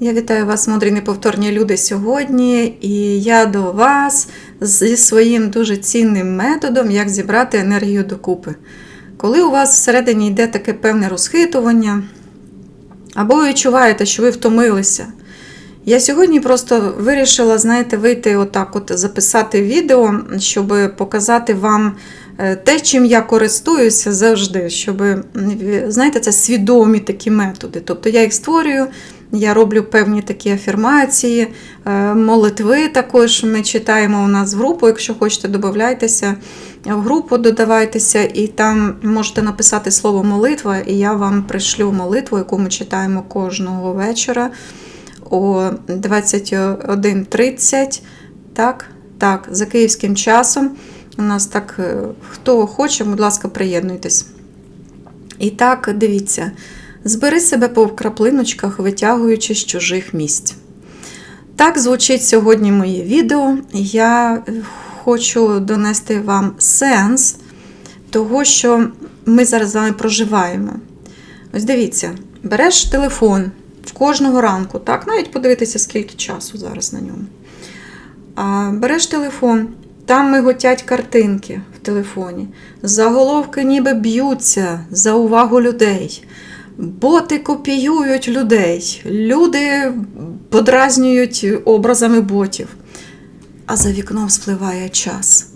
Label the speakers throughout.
Speaker 1: Я вітаю вас, мудрі неповторні люди, сьогодні, і я до вас зі своїм дуже цінним методом, як зібрати енергію докупи. Коли у вас всередині йде таке певне розхитування, або ви відчуваєте, що ви втомилися. Я сьогодні просто вирішила, знаєте, вийти отак, от записати відео, щоб показати вам те, чим я користуюся завжди, щоб, знаєте, це свідомі такі методи. Тобто я їх створюю, я роблю певні такі афірмації, е, молитви також ми читаємо у нас в групу. Якщо хочете, додавайтеся в групу, додавайтеся, і там можете написати слово молитва, і я вам пришлю молитву, яку ми читаємо кожного вечора о 21.30. Так, так, за київським часом. У нас так, е, хто хоче, будь ласка, приєднуйтесь. І так, дивіться, збери себе по краплиночках, витягуючи з чужих місць. Так звучить сьогодні моє відео. Я хочу донести вам сенс того, що ми зараз з вами проживаємо. Ось дивіться, береш телефон в кожного ранку, так, навіть подивитися, скільки часу зараз на ньому. А, Береш телефон, там миготять картинки в телефоні. Заголовки ніби б'ються за увагу людей. Боти копіюють людей, люди подразнюють образами ботів. А за вікном спливає час.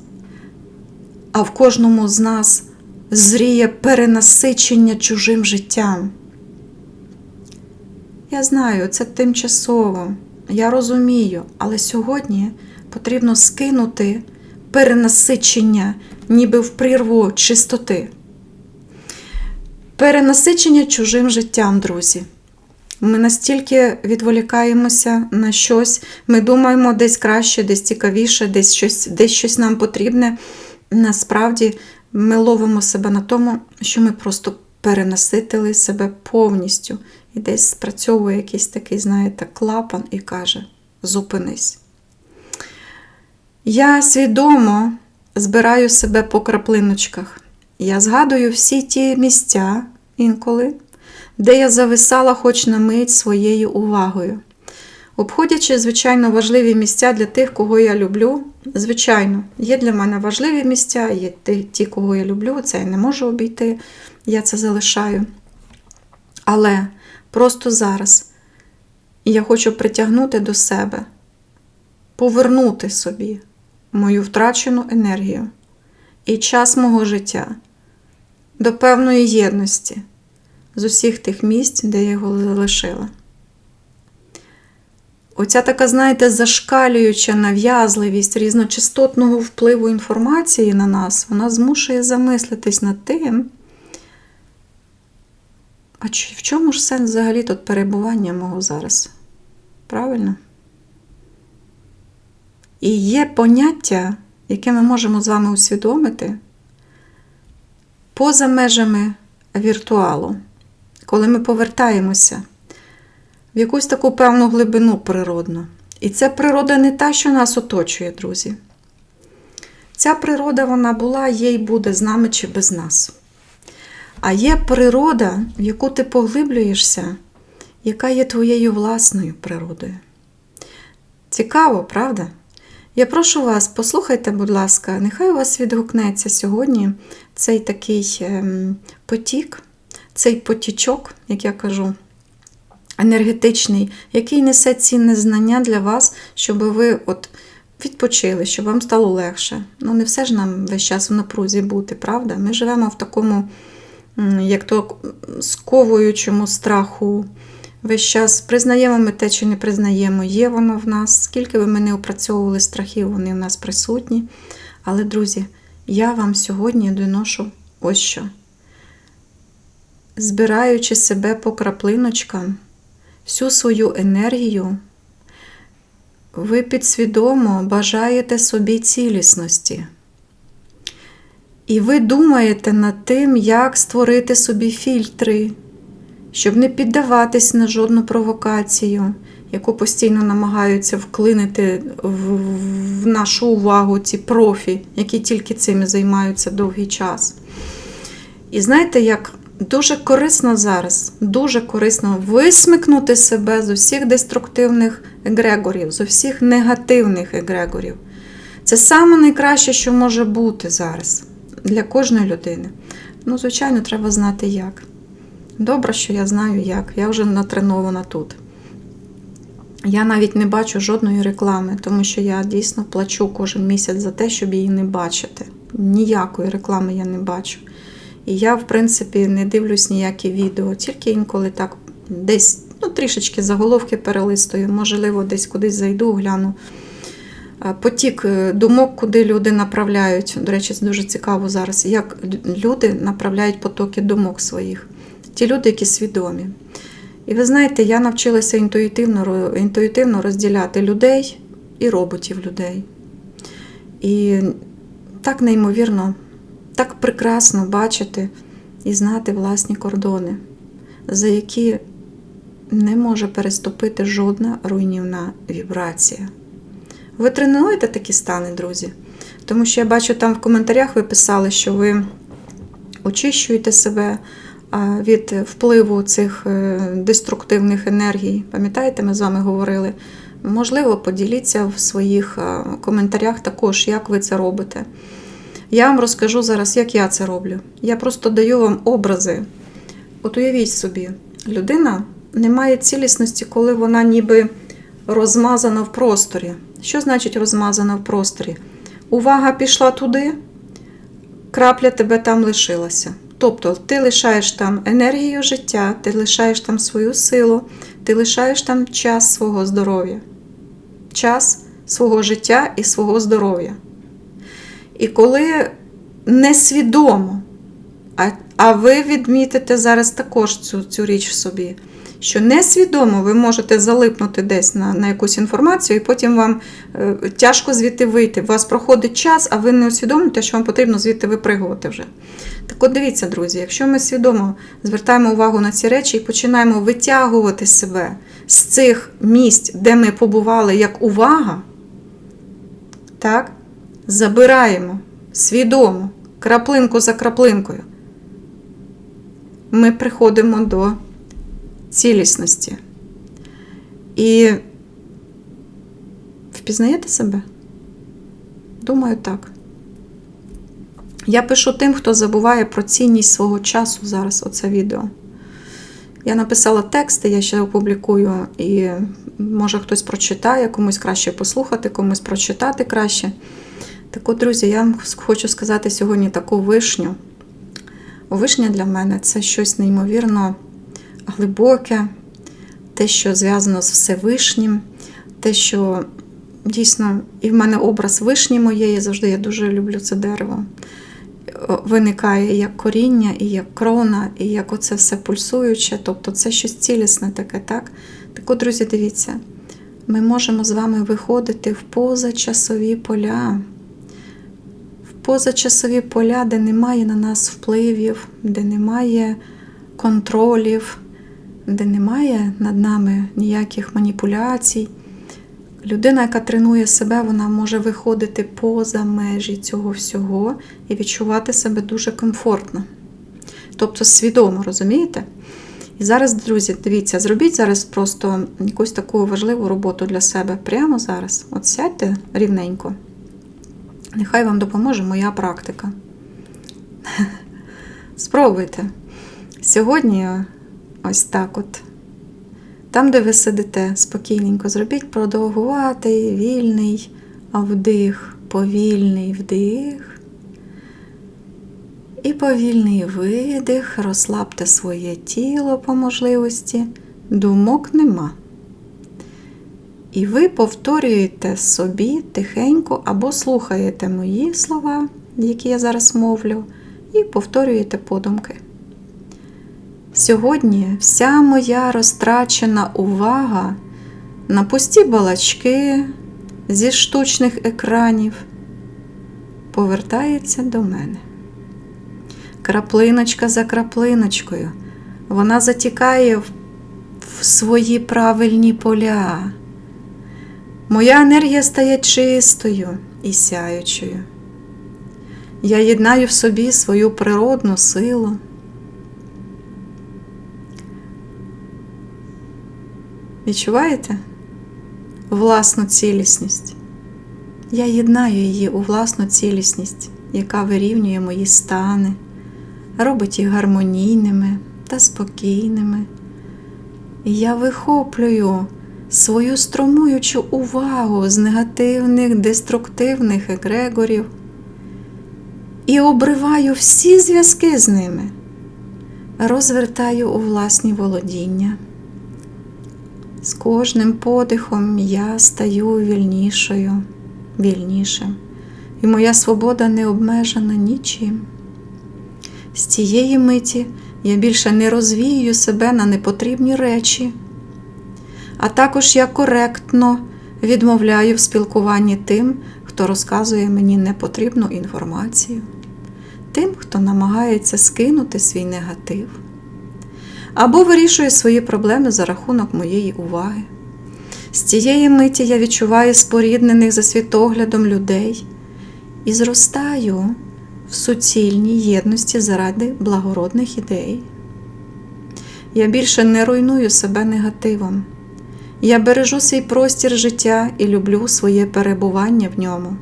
Speaker 1: А в кожному з нас зріє перенасичення чужим життям. Я знаю, це тимчасово, я розумію, але сьогодні потрібно скинути перенасичення, ніби в прірву чистоти. Перенасичення чужим життям, друзі. Ми настільки відволікаємося на щось, ми думаємо десь краще, десь цікавіше, десь щось, десь щось нам потрібне. Насправді ми ловимо себе на тому, що ми просто перенаситили себе повністю. І десь спрацьовує якийсь такий, знаєте, клапан і каже: зупинись. Я свідомо збираю себе по краплиночках. Я згадую всі ті місця інколи, де я зависала хоч на мить своєю увагою. Обходячи, звичайно, важливі місця для тих, кого я люблю. Звичайно, є для мене важливі місця, є ті, кого я люблю, це я не можу обійти, я це залишаю. Але просто зараз я хочу притягнути до себе, повернути собі мою втрачену енергію і час мого життя до певної єдності з усіх тих місць, де я його залишила. Оця така, знаєте, зашкалююча нав'язливість різночастотного впливу інформації на нас, вона змушує замислитись над тим, а в чому ж сенс взагалі тут перебування мого зараз? Правильно? І є поняття, яке ми можемо з вами усвідомити поза межами віртуалу, коли ми повертаємося в якусь таку певну глибину природну. І ця природа не та, що нас оточує, друзі. Ця природа, вона була, є і буде з нами чи без нас. А є природа, в яку ти поглиблюєшся, яка є твоєю власною природою. Цікаво, правда? Я прошу вас, послухайте, будь ласка, нехай у вас відгукнеться сьогодні цей такий ем, потік, цей потічок, як я кажу, енергетичний, який несе цінне знання для вас, щоб ви от відпочили, щоб вам стало легше. Ну, не все ж нам весь час в напрузі бути, правда? Ми живемо в такому, як то сковуючому страху. Весь час признаємо ми те, чи не признаємо, є воно в нас. Скільки би ми не опрацьовували страхів, вони в нас присутні. Але, друзі, я вам сьогодні доношу ось що. Збираючи себе по краплиночкам, всю свою енергію, ви підсвідомо бажаєте собі цілісності. І ви думаєте над тим, як створити собі фільтри щоб не піддаватись на жодну провокацію, яку постійно намагаються вклинити в нашу увагу ці профі, які тільки цим займаються довгий час. І знаєте, як дуже корисно зараз, дуже корисно висмикнути себе з усіх деструктивних егрегорів, з усіх негативних егрегорів. Це саме найкраще, що може бути зараз для кожної людини. Ну, звичайно, треба знати як. Добре, що я знаю як. Я вже натренована тут. Я навіть не бачу жодної реклами, тому що я дійсно плачу кожен місяць за те, щоб її не бачити. Ніякої реклами я не бачу. І я, в принципі, не дивлюсь ніякі відео, тільки інколи так десь ну, трішечки заголовки перелистую, можливо, десь кудись зайду, гляну. Потік е, думок, куди люди направляють. До речі, це дуже цікаво зараз, як люди направляють потоки думок своїх. Ті люди, які свідомі. І ви знаєте, я навчилася інтуїтивно, інтуїтивно розділяти людей і роботів людей. І так неймовірно, так прекрасно бачити і знати власні кордони, за які не може переступити жодна руйнівна вібрація. Ви тренуєте такі стани, друзі? Тому що я бачу там в коментарях ви писали, що ви очищуєте себе від впливу цих е, деструктивних енергій. Пам'ятаєте, ми з вами говорили? Можливо, поділіться в своїх е, коментарях також, як ви це робите. Я вам розкажу зараз, як я це роблю. Я просто даю вам образи. От уявіть собі, людина не має цілісності, коли вона ніби розмазана в просторі. Що значить розмазана в просторі? Увага пішла туди, крапля тебе там лишилася. Тобто ти лишаєш там енергію життя, ти лишаєш там свою силу, ти лишаєш там час свого здоров'я, час свого життя і свого здоров'я. І коли несвідомо, а, а ви відмітите зараз також цю, цю річ в собі, що несвідомо ви можете залипнути десь на, на якусь інформацію, і потім вам е, тяжко звідти вийти. У вас проходить час, а ви не усвідомлюєте, що вам потрібно звідти випригувати вже. Так от дивіться, друзі, якщо ми свідомо звертаємо увагу на ці речі і починаємо витягувати себе з цих місць, де ми побували як увага, так, забираємо свідомо, краплинку за краплинкою, ми приходимо до цілісності. І впізнаєте себе? Думаю, так. Я пишу тим, хто забуває про цінність свого часу зараз, оце відео. Я написала тексти, я ще опублікую, і може хтось прочитає, комусь краще послухати, комусь прочитати краще. Так от, друзі, я вам хочу сказати сьогодні таку вишню. Вишня для мене це щось неймовірно глибоке, те, що зв'язано з Всевишнім, те, що дійсно і в мене образ вишні моєї, завжди я дуже люблю це дерево. Виникає як коріння, і як крона, і як оце все пульсуюче, тобто це щось цілісне таке, так? Так от, друзі, дивіться, ми можемо з вами виходити в позачасові поля, в позачасові поля, де немає на нас впливів, де немає контролів, де немає над нами ніяких маніпуляцій. Людина, яка тренує себе, вона може виходити поза межі цього всього і відчувати себе дуже комфортно. Тобто свідомо, розумієте? І зараз, друзі, дивіться, зробіть зараз просто якусь таку важливу роботу для себе прямо зараз. От сядьте рівненько. Нехай вам допоможе моя практика. Спробуйте. Сьогодні ось так от. Там, де ви сидите, спокійненько зробіть продовгуватий, вільний вдих, повільний вдих. І повільний видих, розслабте своє тіло по можливості, думок нема. І ви повторюєте собі тихенько або слухаєте мої слова, які я зараз мовлю, і повторюєте подумки. Сьогодні вся моя розтрачена увага на пусті балачки зі штучних екранів повертається до мене. Краплиночка за краплиночкою вона затікає в, свої правильні поля. Моя енергія стає чистою і сяючою. Я єднаю в собі свою природну силу Відчуваєте власну цілісність? Я єднаю її у власну цілісність, яка вирівнює мої стани, робить їх гармонійними та спокійними. Я вихоплюю свою струмуючу увагу з негативних, деструктивних егрегорів і обриваю всі зв'язки з ними, розвертаю у власні володіння. З кожним подихом я стаю вільнішою, вільнішим, і моя свобода не обмежена нічим. З цієї миті я більше не розвіюю себе на непотрібні речі, а також я коректно відмовляю в спілкуванні тим, хто розказує мені непотрібну інформацію, тим, хто намагається скинути свій негатив або вирішує свої проблеми за рахунок моєї уваги. З цієї миті я відчуваю споріднених за світоглядом людей і зростаю в суцільній єдності заради благородних ідей. Я більше не руйную себе негативом. Я бережу свій простір життя і люблю своє перебування в ньому.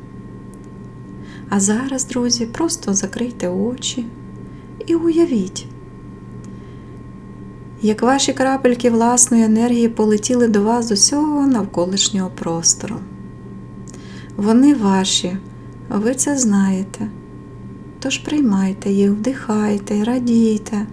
Speaker 1: А зараз, друзі, просто закрийте очі і уявіть, як ваші крапельки власної енергії полетіли до вас з усього навколишнього простору. Вони ваші, ви це знаєте. Тож приймайте їх, вдихайте, радійте.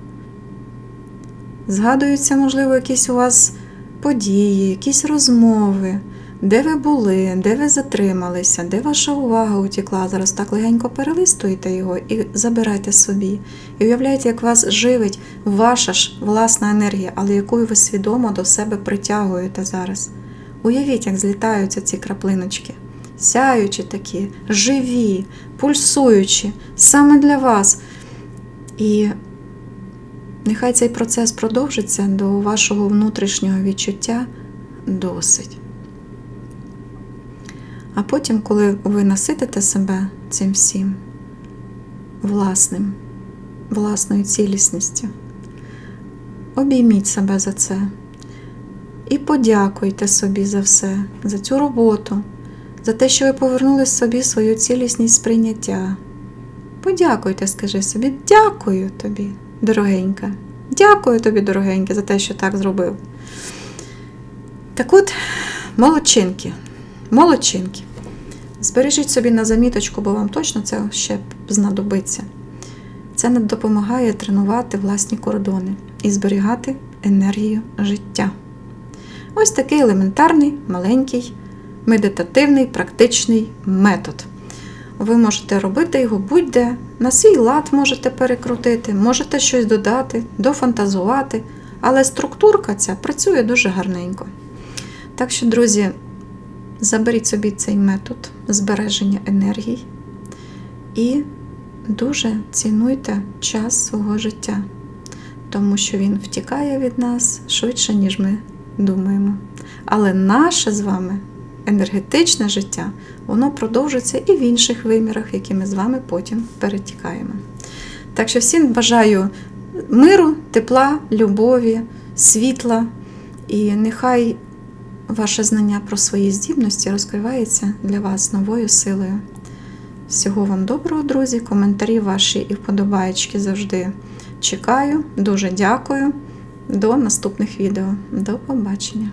Speaker 1: Згадуються, можливо, якісь у вас події, якісь розмови, де ви були, де ви затрималися, де ваша увага утікла. Зараз так легенько перелистуйте його і забирайте собі. І уявляйте, як вас живить ваша ж власна енергія, але якою ви свідомо до себе притягуєте зараз. Уявіть, як злітаються ці краплиночки. Сяючі такі, живі, пульсуючі, саме для вас. І нехай цей процес продовжиться до вашого внутрішнього відчуття досить. А потім, коли ви наситите себе цим всім власним, власною цілісністю, обійміть себе за це і подякуйте собі за все, за цю роботу, за те, що ви повернули собі свою цілісність сприйняття. Подякуйте, скажи собі, дякую тобі, дорогенька. Дякую тобі, дорогенька, за те, що так зробив. Так от, молодчинки. Молодчинки. Збережіть собі на заміточку, бо вам точно це ще знадобиться. Це не допомагає тренувати власні кордони і зберігати енергію життя. Ось такий елементарний, маленький, медитативний, практичний метод. Ви можете робити його будь-де, на свій лад можете перекрутити, можете щось додати, дофантазувати, але структурка ця працює дуже гарненько. Так що, друзі, Заберіть собі цей метод збереження енергії і дуже цінуйте час свого життя, тому що він втікає від нас швидше, ніж ми думаємо. Але наше з вами енергетичне життя, воно продовжується і в інших вимірах, які ми з вами потім перетікаємо. Так що всім бажаю миру, тепла, любові, світла і нехай ваше знання про свої здібності розкривається для вас новою силою. Всього вам доброго, друзі! Коментарі ваші і вподобаєчки завжди чекаю. Дуже дякую. До наступних відео. До побачення!